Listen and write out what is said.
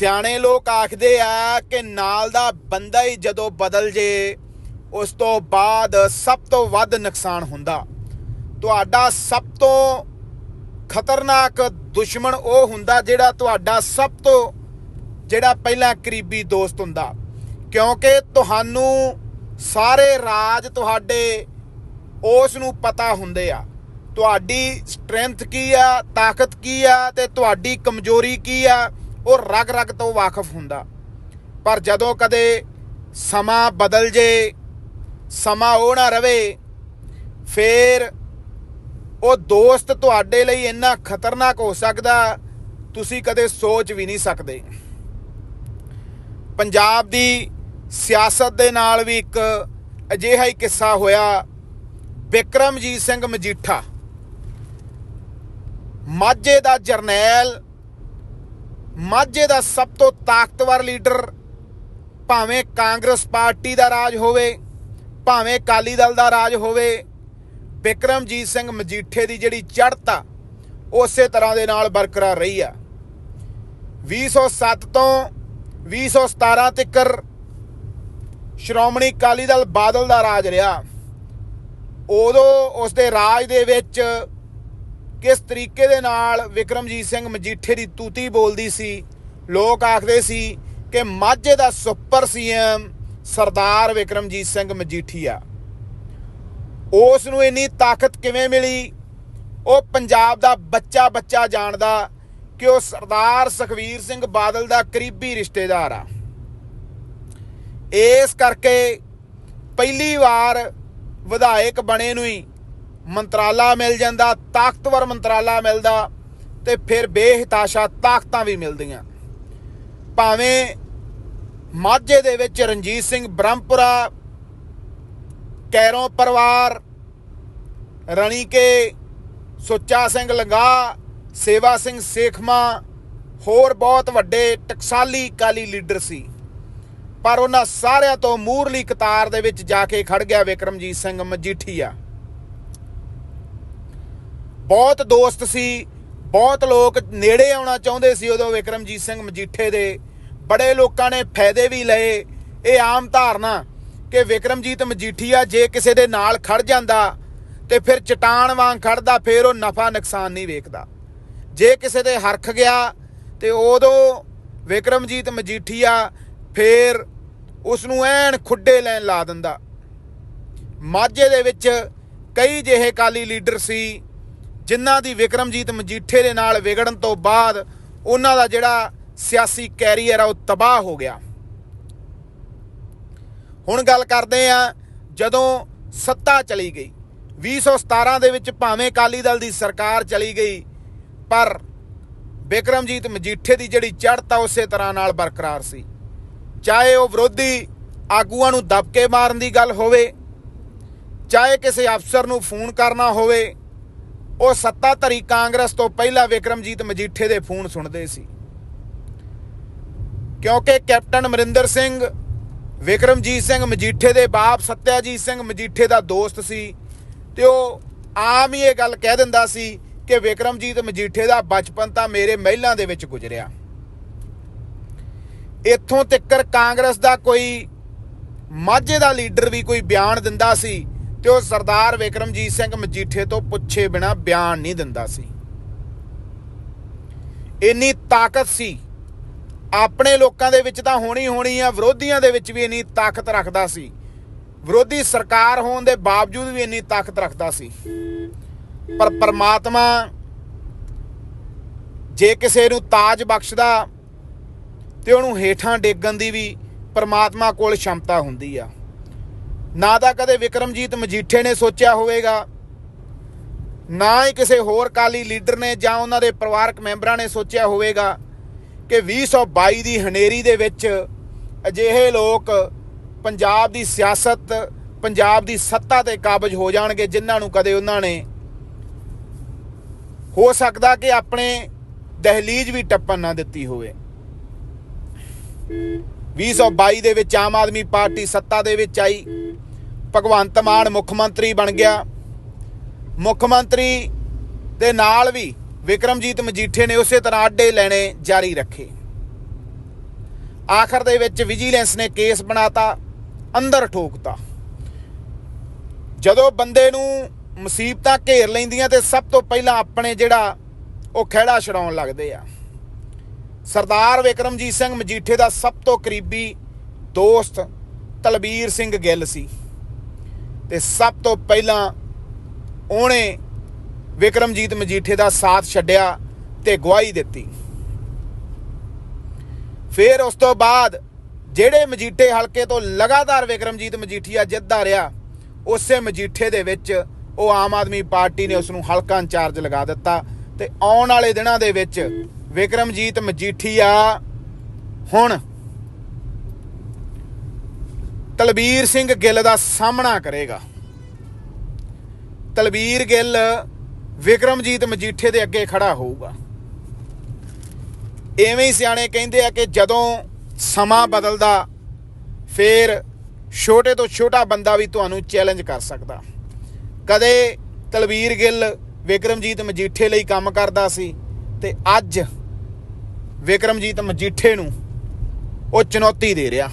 ਸਿਆਣੇ ਲੋਕ ਆਖਦੇ ਆ ਕਿ ਨਾਲ ਦਾ ਬੰਦਾ ਹੀ ਜਦੋਂ ਬਦਲ ਜੇ, ਉਸ ਤੋਂ ਬਾਅਦ ਸਭ ਤੋਂ ਵੱਧ ਨੁਕਸਾਨ ਹੁੰਦਾ। ਤੁਹਾਡਾ ਸਭ ਤੋਂ ਖਤਰਨਾਕ ਦੁਸ਼ਮਣ ਉਹ ਹੁੰਦਾ ਜਿਹੜਾ ਤੁਹਾਡਾ ਸਭ ਤੋਂ, ਜਿਹੜਾ ਪਹਿਲਾਂ ਕਰੀਬੀ ਦੋਸਤ ਹੁੰਦਾ। ਕਿਉਂਕਿ ਤੁਹਾਨੂੰ ਸਾਰੇ ਰਾਜ ਤੁਹਾਡੇ ਉਸ ਨੂੰ ਪਤਾ ਹੁੰਦੇ ਆ। ਤੁਹਾਡੀ ਸਟਰੈਂਥ ਕੀ ਆ, ਤਾਕਤ ਕੀ ਆ ਤੇ ਤੁਹਾਡੀ ਕਮਜ਼ੋਰੀ ਕੀ ਆ ਉਹ ਰਗ ਰਗ ਤੋਂ ਵਾਕਿਫ ਹੁੰਦਾ। ਪਰ ਜਦੋਂ ਕਦੇ ਸਮਾਂ ਬਦਲ ਜੇ, ਸਮਾਂ ਉਹ ਨਾ ਰਵੇ, ਫੇਰ ਉਹ ਦੋਸਤ ਤੁਹਾਡੇ ਲਈ ਇੰਨਾ ਖਤਰਨਾਕ ਹੋ ਸਕਦਾ, ਤੁਸੀਂ ਕਦੇ ਸੋਚ ਵੀ ਨਹੀਂ ਸਕਦੇ। ਪੰਜਾਬ ਦੀ ਸਿਆਸਤ ਦੇ ਨਾਲ ਵੀ ਇੱਕ ਅਜਿਹਾ ਹੀ ਕਿੱਸਾ ਹੋਇਆ। ਵਿਕਰਮਜੀਤ ਸਿੰਘ ਮਜੀਠਾ। ਮਾਝੇ ਦਾ ਜਰਨੈਲ ਮਾਝੇ ਦਾ ਸਭ ਤੋਂ ਤਾਕਤਵਰ ਲੀਡਰ ਭਾਵੇਂ ਕਾਂਗਰਸ ਪਾਰਟੀ ਦਾ ਰਾਜ ਹੋਵੇ, ਭਾਵੇਂ ਅਕਾਲੀ ਦਲ ਦਾ ਰਾਜ ਹੋਵੇ ਵਿਕਰਮਜੀਤ ਸਿੰਘ ਮਜੀਠੇ ਦੀ ਜਿਹੜੀ ਚੜ੍ਹਤਾ ਉਸੇ ਤਰ੍ਹਾਂ ਦੇ ਨਾਲ ਬਰਕਰਾਰ ਰਹੀ ਆ। 2007 ਤੋਂ 2017 ਤੱਕਰ ਸ਼੍ਰੋਮਣੀ ਅਕਾਲੀ ਦਲ ਬਾਦਲ ਦਾ ਰਾਜ ਰਿਹਾ। ਉਦੋਂ ਉਸ ਦੇ ਰਾਜ ਦੇ ਵਿੱਚ ਕਿਸ ਤਰੀਕੇ ਦੇ ਨਾਲ ਵਿਕਰਮਜੀਤ ਸਿੰਘ ਮਜੀਠੇ ਦੀ ਤੂਤੀ ਬੋਲਦੀ ਸੀ? ਲੋਕ ਆਖਦੇ ਸੀ ਕਿ ਮਾਝੇ ਦਾ ਸੁਪਰ ਸੀਐਮ ਸਰਦਾਰ ਵਿਕਰਮਜੀਤ ਸਿੰਘ ਮਜੀਠੀਆ। ਉਸ ਨੂੰ ਇੰਨੀ ਤਾਕਤ ਕਿਵੇਂ ਮਿਲੀ? ਉਹ ਪੰਜਾਬ ਦਾ ਬੱਚਾ ਬੱਚਾ ਜਾਣਦਾ ਕਿ ਉਹ ਸਰਦਾਰ ਸੁਖਵੀਰ ਸਿੰਘ ਬਾਦਲ ਦਾ ਕਰੀਬੀ ਰਿਸ਼ਤੇਦਾਰ ਆ। ਇਸ ਕਰਕੇ ਪਹਿਲੀ ਵਾਰ ਵਿਧਾਇਕ ਬਣੇ ਨੂੰ ਹੀ ਮੰਤਰਾਲਾ ਮਿਲ ਜਾਂਦਾ, ਤਾਕਤਵਰ ਮੰਤਰਾਲਾ ਮਿਲਦਾ ਤੇ ਫਿਰ ਬੇਹਤਾਸ਼ਾ ਤਾਕਤਾਂ ਵੀ ਮਿਲਦੀਆਂ। ਭਾਵੇਂ ਮਾਝੇ ਦੇ ਵਿੱਚ ਰਣਜੀਤ ਸਿੰਘ ਬ੍ਰਹਮਪੁਰਾ, ਕੈਰੋਂ ਪਰਿਵਾਰ, ਰਣੀਕੇ, ਸੁੱਚਾ ਸਿੰਘ ਲੰਗਾ, ਸੇਵਾ ਸਿੰਘ ਸੇਖਮਾ, ਹੋਰ ਬਹੁਤ ਵੱਡੇ ਟਕਸਾਲੀ ਕਾਲੀ ਲੀਡਰ ਸੀ। ਪਰ ਉਹਨਾਂ ਸਾਰਿਆਂ ਤੋਂ ਮੂਰਲੀ ਕਤਾਰ ਦੇ ਵਿੱਚ ਜਾ ਕੇ ਖੜ ਗਿਆ ਵਿਕਰਮਜੀਤ ਸਿੰਘ ਮਜੀਠੀਆ। ਬਹੁਤ ਦੋਸਤ ਸੀ, ਬਹੁਤ ਲੋਕ ਨੇੜੇ ਆਉਣਾ ਚਾਹੁੰਦੇ ਸੀ ਉਦੋਂ ਵਿਕਰਮਜੀਤ ਸਿੰਘ ਮਜੀਠੇ ਦੇ। ਬੜੇ ਲੋਕਾਂ ਨੇ ਫਾਇਦੇ ਵੀ ਲਏ। ਇਹ ਆਮ ਧਾਰਨਾ ਕਿ ਵਿਕਰਮਜੀਤ ਮਜੀਠੀਆ ਜੇ ਕਿਸੇ ਦੇ ਨਾਲ ਖੜ ਜਾਂਦਾ ਤੇ ਫਿਰ ਚਟਾਨ ਵਾਂਗ ਖੜਦਾ ਫਿਰ ਉਹ ਨਫਾ ਨੁਕਸਾਨ ਨਹੀਂ ਵੇਖਦਾ। ਜੇ ਕਿਸੇ ਦੇ ਹਰਖ ਗਿਆ ਤੇ ਉਦੋਂ ਵਿਕਰਮਜੀਤ ਮਜੀਠੀਆ ਫਿਰ ਉਸ ਨੂੰ ਐਨ ਖੁੱਡੇ ਲੈਣ ਲਾ ਦਿੰਦਾ। ਮਾਝੇ ਦੇ ਵਿੱਚ ਕਈ ਜਿਹੇ ਕਾਲੀ ਲੀਡਰ ਸੀ ਜਿਨ੍ਹਾਂ ਦੀ ਵਿਕਰਮਜੀਤ ਮਜੀਠੇ ਦੇ ਨਾਲ ਵਿਗੜਨ ਤੋਂ ਬਾਅਦ ਉਹਨਾਂ ਦਾ ਜਿਹੜਾ ਸਿਆਸੀ ਕੈਰੀਅਰ ਆ, ਉਹ ਤਬਾਹ ਹੋ ਗਿਆ। ਹੁਣ ਗੱਲ ਕਰਦੇ ਆ, ਜਦੋਂ ਸੱਤਾ ਚਲੀ ਗਈ 2017 ਦੇ ਵਿੱਚ ਭਾਵੇਂ ਅਕਾਲੀ ਦਲ ਦੀ ਸਰਕਾਰ ਚਲੀ ਗਈ, ਪਰ ਵਿਕਰਮਜੀਤ ਮਜੀਠੇ ਦੀ ਜਿਹੜੀ ਚੜ੍ਹਤ ਆ, ਉਸੇ ਤਰ੍ਹਾਂ ਨਾਲ ਬਰਕਰਾਰ ਸੀ। ਚਾਹੇ ਉਹ ਵਿਰੋਧੀ ਆਗੂਆਂ ਨੂੰ ਦਬਕੇ ਮਾਰਨ ਦੀ ਗੱਲ ਹੋਵੇ, ਚਾਹੇ ਕਿਸੇ ਅਫਸਰ ਨੂੰ ਫੋਨ ਕਰਨਾ ਹੋਵੇ ਉਹ ਸੱਤਾਧਰੀ ਕਾਂਗਰਸ ਤੋਂ ਪਹਿਲਾਂ ਵਿਕਰਮਜੀਤ ਮਜੀਠੇ ਦੇ ਫੋਨ ਸੁਣਦੇ ਸੀ। ਕਿਉਂਕਿ ਕੈਪਟਨ ਅਮਰਿੰਦਰ ਸਿੰਘ, ਵਿਕਰਮਜੀਤ ਸਿੰਘ ਮਜੀਠੇ ਦੇ ਬਾਪ ਸਤਿਆਜੀਤ ਸਿੰਘ ਮਜੀਠੇ ਦਾ ਦੋਸਤ ਸੀ ਤੇ ਉਹ ਆਮ ਹੀ ਇਹ ਗੱਲ ਕਹਿ ਦਿੰਦਾ ਸੀ ਕਿ ਵਿਕਰਮਜੀਤ ਮਜੀਠੇ ਦਾ ਬਚਪਨ ਤਾਂ ਮੇਰੇ ਮਹਿਲਾਂ ਦੇ ਵਿੱਚ ਗੁਜ਼ਰਿਆ। ਇੱਥੋਂ ਤੱਕਰ ਕਾਂਗਰਸ ਦਾ ਕੋਈ ਮਾਝੇ ਦਾ ਲੀਡਰ ਵੀ ਕੋਈ ਬਿਆਨ ਦਿੰਦਾ ਸੀ ਤੇ ਉਹ ਸਰਦਾਰ ਵਿਕਰਮਜੀਤ ਸਿੰਘ ਮਜੀਠੇ ਤੋਂ ਪੁੱਛੇ ਬਿਨਾ ਬਿਆਨ ਨਹੀਂ ਦਿੰਦਾ ਸੀ। ਇੰਨੀ ਤਾਕਤ ਸੀ। ਆਪਣੇ ਲੋਕਾਂ ਦੇ ਵਿੱਚ ਤਾਂ ਹੋਣੀ ਹੋਣੀ ਆ, ਵਿਰੋਧੀਆਂ ਦੇ ਵਿੱਚ ਵੀ ਇੰਨੀ ਤਾਕਤ ਰੱਖਦਾ ਸੀ। ਵਿਰੋਧੀ ਸਰਕਾਰ ਹੋਣ ਦੇ ਬਾਵਜੂਦ ਵੀ ਇੰਨੀ ਤਾਕਤ ਰੱਖਦਾ ਸੀ। ਪਰ ਪਰਮਾਤਮਾ ਜੇ ਕਿਸੇ ਨੂੰ ਤਾਜ ਬਖਸ਼ਦਾ ਤੇ ਉਹਨੂੰ ਹੇਠਾਂ ਡੇਗਣ ਦੀ ਵੀ ਪਰਮਾਤਮਾ ਕੋਲ ਸ਼ਮਤਾ ਹੁੰਦੀ ਆ। ਨਾ ਤਾਂ ਕਦੇ ਵਿਕਰਮਜੀਤ ਮਜੀਠੇ ਨੇ ਸੋਚਿਆ ਹੋਵੇਗਾ, ਨਾ ਹੀ ਕਿਸੇ ਹੋਰ ਕਾਲੀ ਲੀਡਰ ਨੇ ਜਾਂ ਉਹਨਾਂ ਦੇ ਪਰਿਵਾਰਕ ਮੈਂਬਰਾਂ ਨੇ ਸੋਚਿਆ ਹੋਵੇਗਾ ਕਿ 2022 ਦੀ ਹਨੇਰੀ ਦੇ ਵਿੱਚ ਅਜਿਹੇ ਲੋਕ ਪੰਜਾਬ ਦੀ ਸਿਆਸਤ, ਪੰਜਾਬ ਦੀ ਸੱਤਾ ਤੇ ਕਾਬਜ ਹੋ ਜਾਣਗੇ ਜਿਨ੍ਹਾਂ ਨੂੰ ਕਦੇ ਉਹਨਾਂ ਨੇ ਹੋ ਸਕਦਾ ਕਿ ਆਪਣੇ ਦਹਲੀਜ਼ ਵੀ ਟੱਪਣ ਨਾ ਦਿੱਤੀ ਹੋਵੇ। 2022 ਦੇ ਵਿੱਚ ਆਮ ਆਦਮੀ ਪਾਰਟੀ ਸੱਤਾ ਦੇ ਵਿੱਚ ਆਈ। ਭਗਵੰਤ ਮਾਨ ਮੁੱਖ ਮੰਤਰੀ ਬਣ ਗਿਆ। ਮੁੱਖ ਮੰਤਰੀ ਦੇ ਨਾਲ ਵੀ ਵਿਕਰਮਜੀਤ ਮਜੀਠੇ ਨੇ ਉਸੇ ਤਰ੍ਹਾਂ ਆਡੇ ਲੈਣੇ ਜਾਰੀ ਰੱਖੇ। ਆਖਰ ਦੇ ਵਿੱਚ ਵਿਜੀਲੈਂਸ ਨੇ ਕੇਸ ਬਣਾਤਾ, ਅੰਦਰ ਠੋਕਤਾ। ਜਦੋਂ ਬੰਦੇ ਨੂੰ ਮੁਸੀਬਤਾਂ ਘੇਰ ਲੈਂਦੀਆਂ ਤੇ ਸਭ ਤੋਂ ਪਹਿਲਾਂ ਆਪਣੇ ਜਿਹੜਾ ਉਹ ਖਹਿੜਾ ਛਡਾਉਣ ਲੱਗਦੇ ਆ। ਸਰਦਾਰ ਵਿਕਰਮਜੀਤ ਸਿੰਘ ਮਜੀਠੇ ਦਾ ਸਭ ਤੋਂ ਕਰੀਬੀ ਦੋਸਤ ਤਲਬੀਰ ਸਿੰਘ ਗਿੱਲ ਸੀ। ਤੇ ਸਭ ਤੋਂ ਪਹਿਲਾਂ ਉਹਨੇ ਵਿਕਰਮਜੀਤ ਮਜੀਠੇ ਦਾ ਸਾਥ ਛੱਡਿਆ ਤੇ ਗਵਾਹੀ ਦਿੱਤੀ। ਫਿਰ ਉਸ ਤੋਂ ਬਾਅਦ ਜਿਹੜੇ ਮਜੀਠੇ ਹਲਕੇ ਤੋਂ ਲਗਾਤਾਰ ਵਿਕਰਮਜੀਤ ਮਜੀਠੀਆ ਜਿੱਤਦਾ ਰਿਹਾ, ਉਸੇ ਮਜੀਠੇ ਦੇ ਵਿੱਚ ਉਹ ਆਮ ਆਦਮੀ ਪਾਰਟੀ ਨੇ ਉਸ ਨੂੰ ਹਲਕਾ ਇੰਚਾਰਜ ਲਗਾ ਦਿੱਤਾ ਤੇ ਆਉਣ ਵਾਲੇ ਦਿਨਾਂ ਦੇ ਵਿੱਚ ਵਿਕਰਮਜੀਤ ਮਜੀਠੀਆ ਹੁਣ ਤਲਬੀਰ ਸਿੰਘ ਗਿੱਲ ਦਾ ਸਾਹਮਣਾ ਕਰੇਗਾ। ਤਲਬੀਰ ਗਿੱਲ ਵਿਕਰਮਜੀਤ ਮਜੀਠੇ ਦੇ ਅੱਗੇ ਖੜਾ ਹੋਊਗਾ। ਐਵੇਂ ਹੀ ਸਿਆਣੇ ਕਹਿੰਦੇ ਆ ਕਿ ਜਦੋਂ ਸਮਾਂ ਬਦਲਦਾ, ਫੇਰ ਛੋਟੇ ਤੋਂ ਛੋਟਾ ਬੰਦਾ ਵੀ ਤੁਹਾਨੂੰ ਚੈਲੰਜ ਕਰ ਸਕਦਾ। ਕਦੇ ਤਲਵੀਰ ਗਿੱਲ ਵਿਕਰਮਜੀਤ ਮਜੀਠੇ ਲਈ ਕੰਮ ਕਰਦਾ ਸੀ ਤੇ ਅੱਜ ਵਿਕਰਮਜੀਤ ਮਜੀਠੇ ਨੂੰ ਉਹ ਚੁਣੌਤੀ ਦੇ ਰਿਹਾ।